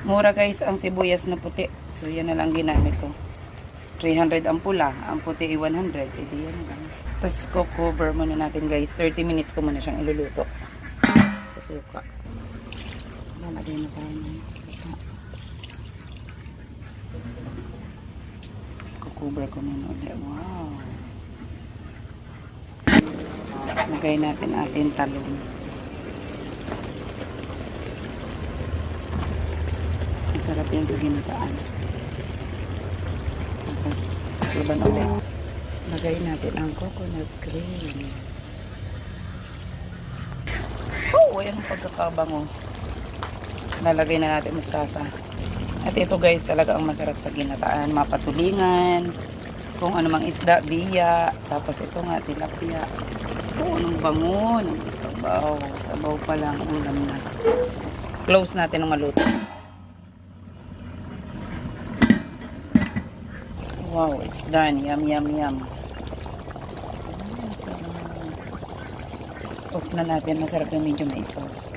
Mura guys ang sibuyas na puti. So yan na lang ginamit ko. 300 ang ang puti ay 100. E di yan lang. Tapos cover muna natin guys. 30 minutes ko muna siyang iluluto. Sa suka. Lalagay na tayo ng. Cover ko muna ulit. Wow. Lagay natin atin talong. Masarap yan sa ginataan. Tapos, iban ulit. Lagay natin ang coconut cream. Oh, ayan ang pagkakabango. Lalagay na natin mustasa. At ito guys, talaga ang masarap sa ginataan. Mapatulingan. Kung ano mang isda, biya. Tapos ito nga, tilapia. Oh, anong bango ng sabaw. Sabaw pa lang, ulam na. Close natin ang maluto. Wow, it's done. Yum, yum, yum. Off na natin. Masarap yung medyo may sauce.